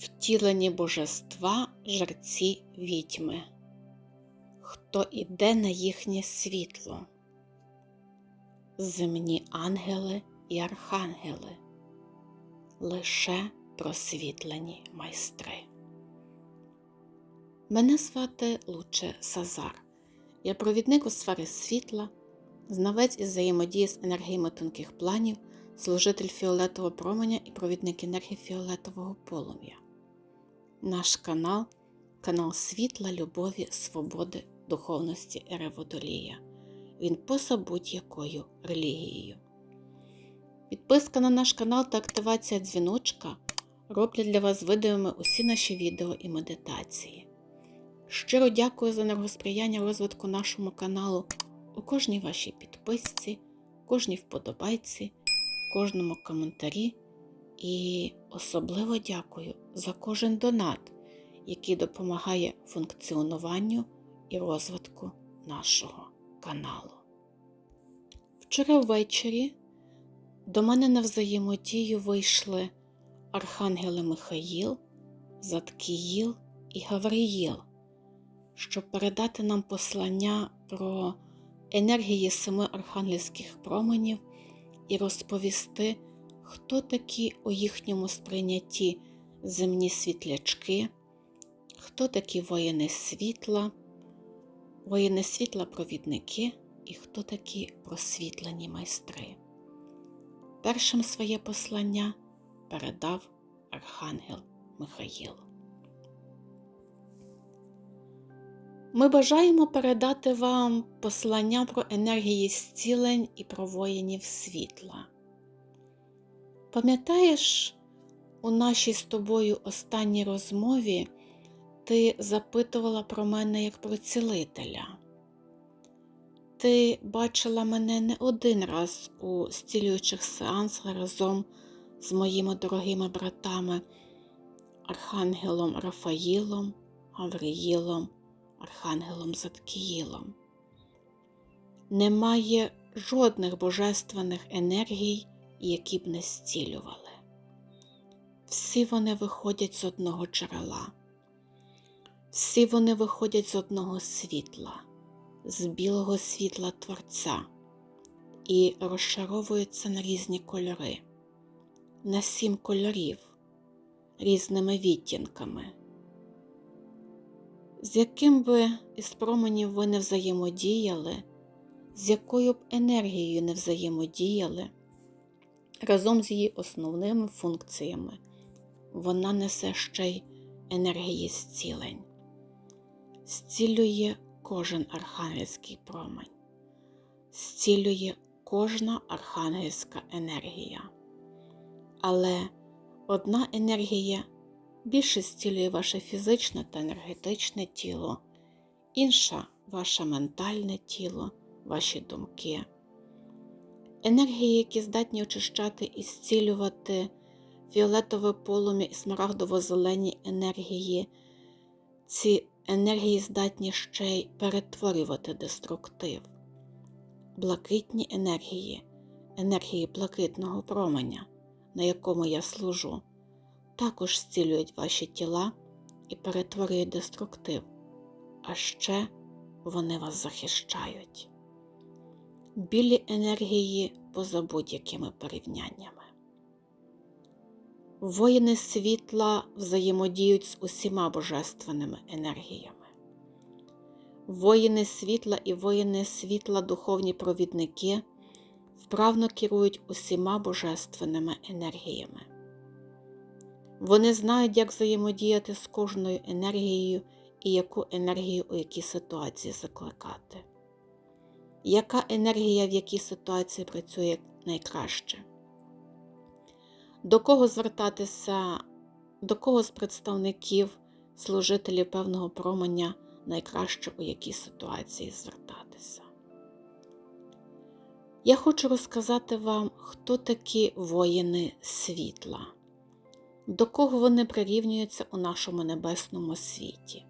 втілені божества жерці відьми, хто іде на їхнє світло, земні ангели і архангели, лише просвітлені майстри. Мене звати Луче Сазар. Я провідник у сфері світла, знавець із взаємодії з енергіями тонких планів, служитель фіолетового променя і провідник енергії фіолетового полум'я. Наш канал канал світла, любові, свободи, духовності і реводолія. Він поза будь-якою релігією. Підписка на наш канал та активація дзвіночка роблять для вас видимими усі наші відео і медитації. Щиро дякую за енергосприяння розвитку нашому каналу у кожній вашій підписці, кожній вподобайці, кожному коментарі. І особливо дякую за кожен донат, який допомагає функціонуванню і розвитку нашого каналу. Вчора ввечері до мене на взаємодію вийшли Архангели Михаїл, Заткіїл і Гавриїл, щоб передати нам послання про енергії семи архангельських променів і розповісти, хто такі у їхньому сприйнятті земні світлячки, хто такі воїни світла, воїни світла провідники і хто такі просвітлені майстри. Першим своє послання передав Архангел Михаїл. Ми бажаємо передати вам послання про енергії зцілень і про воїнів світла. Пам'ятаєш, у нашій з тобою останній розмові ти запитувала про мене як про цілителя. Ти бачила мене не один раз у зцілюючих сеансах разом з моїми дорогими братами Архангелом Рафаїлом, Гавриїлом, Архангелом Заткіїлом. Немає жодних божественних енергій, які б не зцілювали. Всі вони виходять з одного джерела, всі вони виходять з одного світла, з білого світла Творця і розшаровуються на різні кольори, на сім кольорів, різними відтінками. З яким би із променів ви не взаємодіяли, з якою б енергією не взаємодіяли, разом з її основними функціями вона несе ще й енергії зцілень, зцілює кожен архангельський промень, зцілює кожна архангельська енергія. Але одна енергія більше зцілює ваше фізичне та енергетичне тіло, інша ваше ментальне тіло, ваші думки. Енергії, які здатні очищати і зцілювати фіолетове полум'я і смарагдово-зелені енергії, ці енергії здатні ще й перетворювати деструктив, блакитні енергії, енергії блакитного променя, на якому я служу, також зцілюють ваші тіла і перетворюють деструктив, а ще вони вас захищають білі енергії поза будь-якими порівняннями. Воїни світла взаємодіють з усіма божественними енергіями. Воїни світла і воїни світла, духовні провідники, вправно керують усіма божественними енергіями. Вони знають, як взаємодіяти з кожною енергією і яку енергію у якій ситуації закликати яка енергія в якій ситуації працює найкраще? До кого звертатися, до кого з представників, служителів певного променя найкраще у якій ситуації звертатися? Я хочу розказати вам, хто такі воїни світла, до кого вони прирівнюються у нашому небесному світі.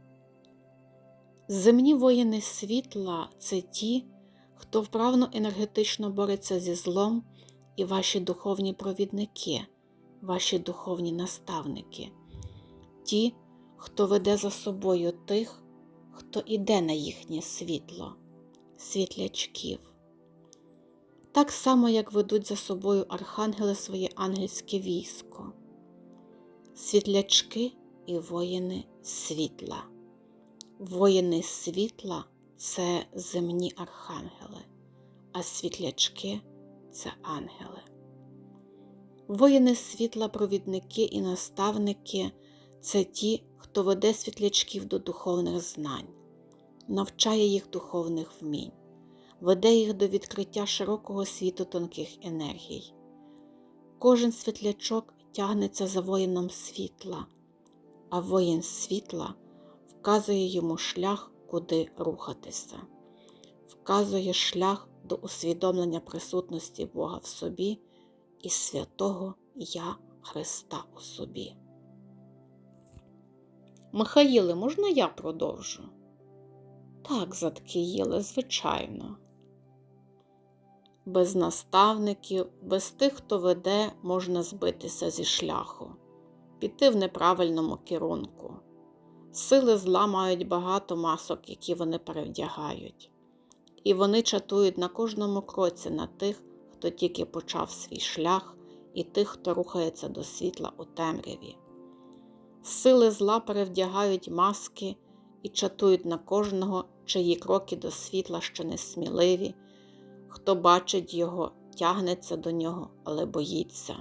Земні воїни світла це ті, хто вправно енергетично бореться зі злом, і ваші духовні провідники, ваші духовні наставники, ті, хто веде за собою тих, хто іде на їхнє світло, світлячків. Так само, як ведуть за собою архангели своє ангельське військо, світлячки і воїни світла. Воїни світла це земні архангели, а світлячки це ангели. Воїни світла, провідники і наставники це ті, хто веде світлячків до духовних знань, навчає їх духовних вмінь, веде їх до відкриття широкого світу тонких енергій. Кожен світлячок тягнеться за воїном світла, а воїн світла вказує йому шлях, куди рухатися, вказує шлях до усвідомлення присутності Бога в собі і святого Я Христа у собі. Михаїле, можна я продовжу? Так, Заткіїле, звичайно. Без наставників, без тих, хто веде, можна збитися зі шляху, піти в неправильному керунку. Сили зла мають багато масок, які вони перевдягають, і вони чатують на кожному кроці на тих, хто тільки почав свій шлях, і тих, хто рухається до світла у темряві. Сили зла перевдягають маски і чатують на кожного, чиї кроки до світла ще не сміливі, хто бачить його, тягнеться до нього, але боїться.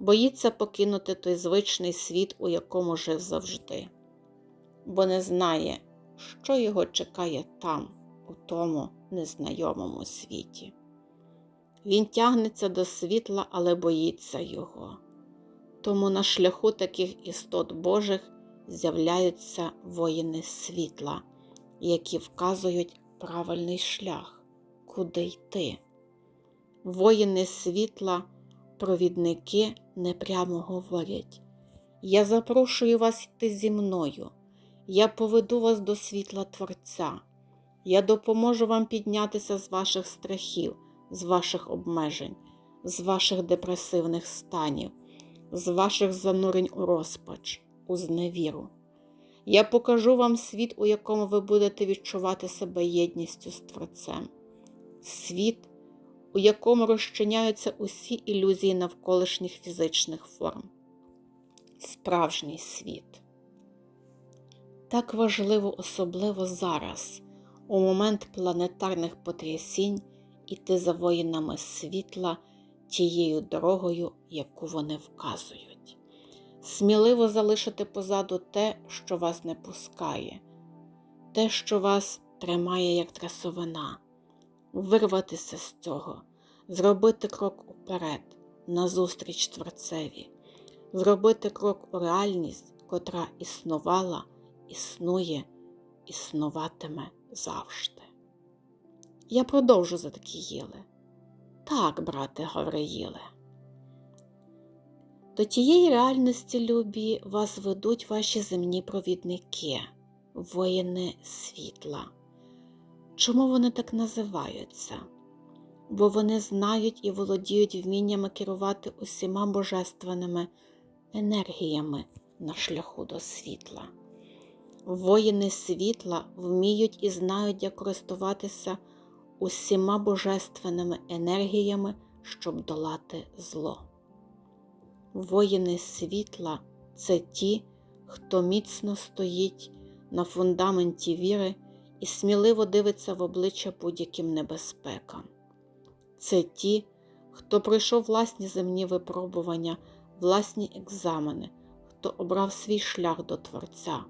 Боїться покинути той звичний світ, у якому жив завжди, бо не знає, що його чекає там, у тому незнайомому світі. Він тягнеться до світла, але боїться його. Тому на шляху таких істот Божих з'являються воїни світла, які вказують правильний шлях, куди йти. Воїни світла, провідники непрямо говорять: Я запрошую вас йти зі мною, я поведу вас до світла Творця, я допоможу вам піднятися з ваших страхів, з ваших обмежень, з ваших депресивних станів з ваших занурень у розпач, у зневіру. Я покажу вам світ, у якому ви будете відчувати себе єдністю з Творцем, світ, у якому розчиняються усі ілюзії навколишніх фізичних форм. Справжній світ. Так важливо, особливо зараз, у момент планетарних потрясінь, іти за воїнами світла тією дорогою, яку вони вказують. Сміливо залишити позаду те, що вас не пускає, те, що вас тримає як трасовина, вирватися з цього, зробити крок уперед, назустріч Творцеві, зробити крок у реальність, котра існувала, існує, існуватиме завжди. Я продовжу за такі їли. Так, брате Гавриїле. До тієї реальності, любі, вас ведуть ваші земні провідники, воїни світла. Чому вони так називаються? Бо вони знають і володіють вміннями керувати усіма божественними енергіями на шляху до світла. Воїни світла вміють і знають, як користуватися усіма божественними енергіями, щоб долати зло. Воїни світла це ті, хто міцно стоїть на фундаменті віри і сміливо дивиться в обличчя будь-яким небезпекам. Це ті, хто пройшов власні земні випробування, власні екзамени, хто обрав свій шлях до Творця,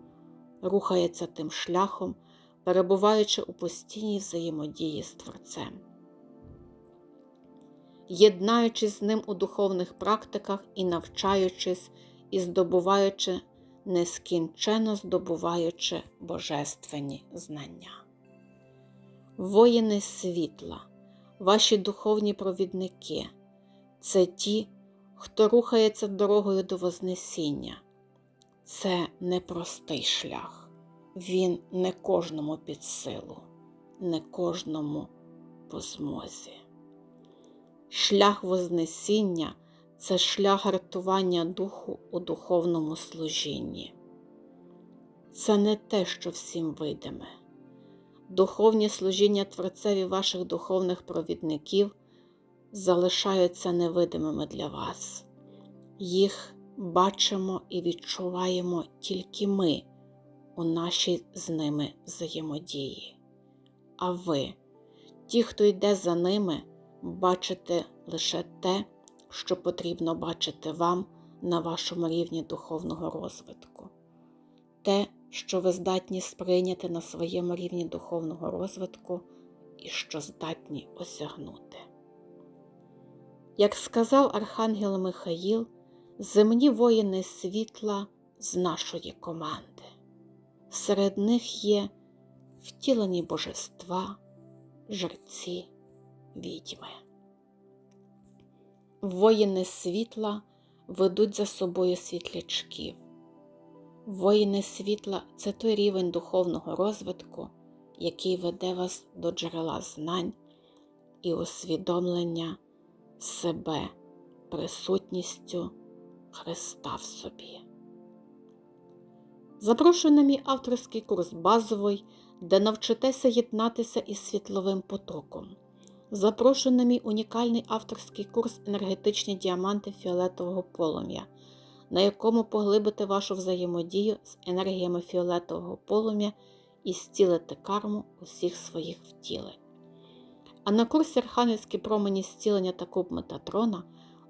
рухається тим шляхом перебуваючи у постійній взаємодії з Творцем, єднаючись з ним у духовних практиках і навчаючись і здобуваючи, нескінченно здобуваючи божественні знання. Воїни світла, ваші духовні провідники це ті, хто рухається дорогою до Вознесіння. Це непростий шлях. Він не кожному під силу, не кожному по змозі. Шлях Вознесіння це шлях гартування духу у духовному служінні. Це не те, що всім видиме. Духовні служіння Творцеві ваших духовних провідників залишаються невидимими для вас. Їх бачимо і відчуваємо тільки ми у нашій з ними взаємодії. А ви, ті, хто йде за ними, бачите лише те, що потрібно бачити вам на вашому рівні духовного розвитку, те, що ви здатні сприйняти на своєму рівні духовного розвитку і що здатні осягнути. Як сказав Архангел Михаїл, земні воїни світла з нашої команди. Серед них є втілені божества, жерці, відьми. Воїни світла ведуть за собою світлячків. Воїни світла це той рівень духовного розвитку, який веде вас до джерела знань і усвідомлення себе присутністю Христа в собі. Запрошую на мій авторський курс базовий, де навчитеся єднатися із світловим потоком. Запрошую на мій унікальний авторський курс енергетичні діаманти фіолетового полум'я, на якому поглибите вашу взаємодію з енергіями фіолетового полум'я і зцілите карму усіх своїх втілень. А на курсі Архангельські промені зцілення та куб Метатрона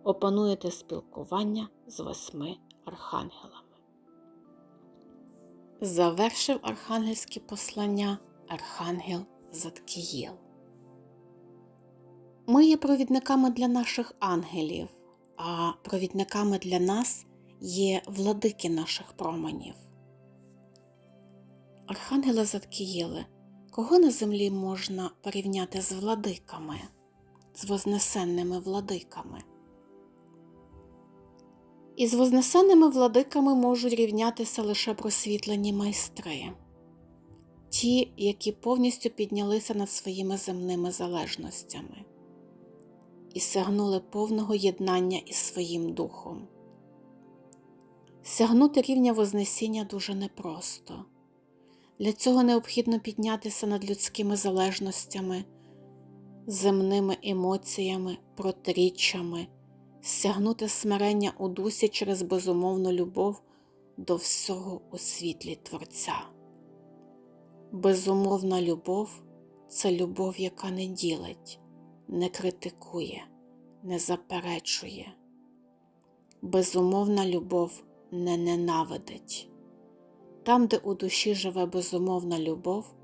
опануєте спілкування з восьми архангелами. Завершив архангельське послання Архангел Заткієл. Ми є провідниками для наших ангелів, а провідниками для нас є владики наших променів. Архангела Заткієли, кого на землі можна порівняти з владиками, з вознесенними владиками? Із вознесенними владиками можуть рівнятися лише просвітлені майстри, ті, які повністю піднялися над своїми земними залежностями і сягнули повного єднання із своїм духом. Сягнути рівня Вознесіння дуже непросто. Для цього необхідно піднятися над людськими залежностями, земними емоціями, протиріччями, сягнути смирення у дусі через безумовну любов до всього у світлі Творця. Безумовна любов це любов, яка не ділить, не критикує, не заперечує. Безумовна любов не ненавидить. Там, де у душі живе безумовна любов,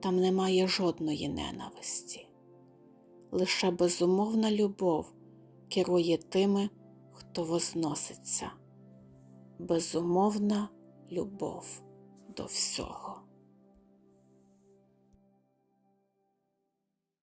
там немає жодної ненависті. Лише безумовна любов керує тими, хто возноситься. Безумовна любов до всього.